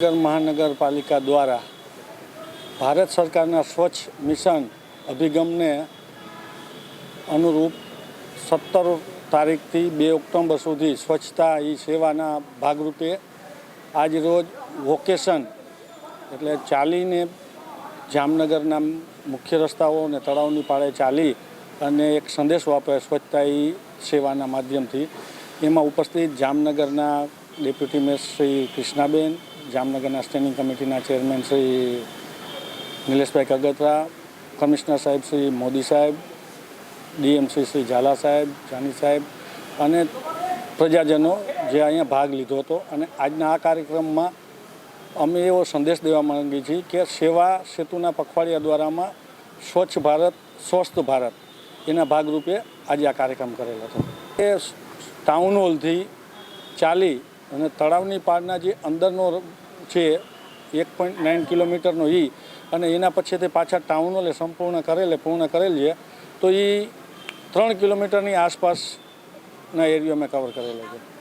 નગર મહાનગરપાલિકા દ્વારા ભારત સરકારના સ્વચ્છ મિશન અભિગમને અનુરૂપ સત્તર તારીખથી બે ઓક્ટોબર સુધી સ્વચ્છતા એ સેવાના ભાગરૂપે આજ રોજ વોકેશન એટલે ચાલીને જામનગરના મુખ્ય રસ્તાઓ અને તળાવની પાળે ચાલી અને એક સંદેશો આપે સ્વચ્છતા એ સેવાના માધ્યમથી. એમાં ઉપસ્થિત જામનગરના ડેપ્યુટી મેયર શ્રી કૃષ્ણાબેન જામનગરના સ્ટેન્ડિંગ કમિટીના ચેરમેન શ્રી નિલેશભાઈ કગતરા કમિશનર સાહેબ શ્રી મોદી સાહેબ ડીએમસી શ્રી ઝાલા સાહેબ, જાની સાહેબ અને પ્રજાજનો જે અહીંયા ભાગ લીધો હતો. અને આજના આ કાર્યક્રમમાં અમે એવો સંદેશ દેવા માંગીએ છીએ કે સેવા સેતુના પખવાડિયા દ્વારામાં સ્વચ્છ ભારત, સ્વસ્થ ભારત એના ભાગરૂપે આજે આ કાર્યક્રમ કરેલો હતો. એ ટાઉન હોલથી ચાલી અને તળાવની પારના જે અંદરનો છે, એક પોઈન્ટ નાઇન કિલોમીટરનો એ અને એના પછી તે પાછા ટાઉન હોલે સંપૂર્ણ કરેલે, પૂર્ણ કરેલ છે, તો એ ત્રણ કિલોમીટરની આસપાસના એરિયો મેં કવર કરેલો છે.